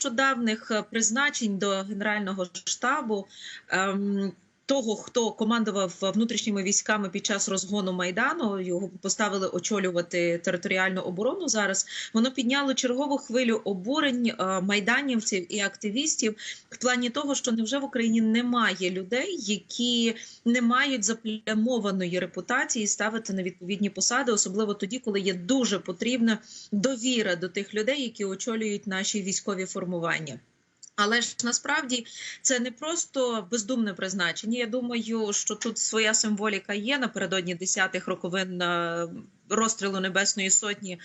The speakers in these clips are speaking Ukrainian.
нещодавних е, призначень до генерального штабу. Ем, того, хто командував внутрішніми військами під час розгону майдану, його поставили очолювати територіальну оборону. Зараз воно підняло чергову хвилю обурень е, майданівців і активістів в плані того, що невже в Україні немає людей, які не мають заплямованої репутації ставити на відповідні посади, особливо тоді, коли є дуже потрібна довіра до тих людей, які очолюють наші військові формування. Але ж насправді це не просто бездумне призначення. Я думаю, що тут своя символіка є напередодні десятих роковин е, розстрілу Небесної Сотні.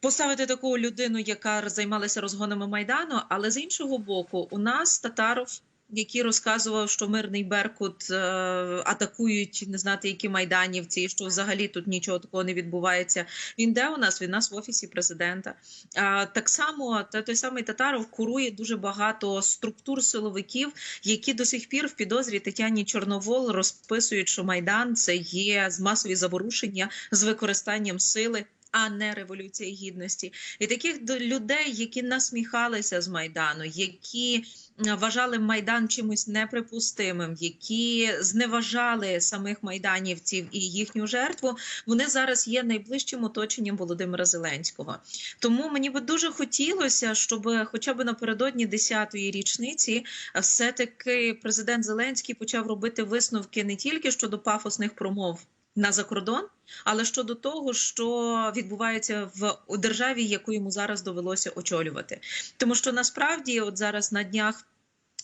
Поставити таку людину, яка займалася розгонами майдану, але з іншого боку, у нас Татаров, який розказував, що мирний Беркут е, атакують не знати, які майданівці, і що взагалі тут нічого такого не відбувається. Він де у нас? Він нас в офісі президента. А так само та той самий Татаров курує дуже багато структур силовиків, які до сих пір в підозрі Тетяні Чорновол розписують, що майдан це є масові заворушення з використанням сили. А не революція гідності, і таких людей, які насміхалися з майдану, які вважали майдан чимось неприпустимим, які зневажали самих майданівців і їхню жертву. Вони зараз є найближчим оточенням Володимира Зеленського. Тому мені би дуже хотілося, щоб хоча б напередодні 10-ї річниці е, все-таки президент Зеленський почав робити висновки не тільки щодо пафосних промов. На закордон, але щодо того, що відбувається в державі, яку йому зараз довелося очолювати, тому що насправді, от зараз на днях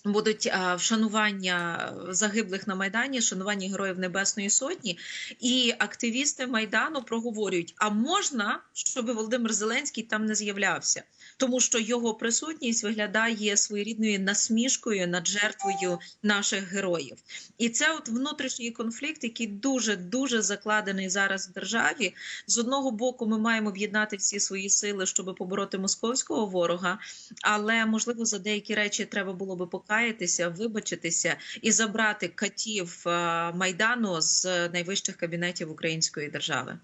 будуть вшанування загиблих на майдані, шанування героїв Небесної Сотні, і активісти майдану проговорюють: а можна, щоб Володимир Зеленський там не з'являвся, тому що його присутність виглядає своєрідною насмішкою над жертвою наших героїв. І це от внутрішній конфлікт, який дуже дуже закладений зараз в державі. З одного боку, ми маємо об'єднати всі свої сили, щоб побороти московського ворога. Але можливо за деякі речі треба було би покаятися, вибачитися і забрати катів е, майдану з найвищих кабінетів української держави.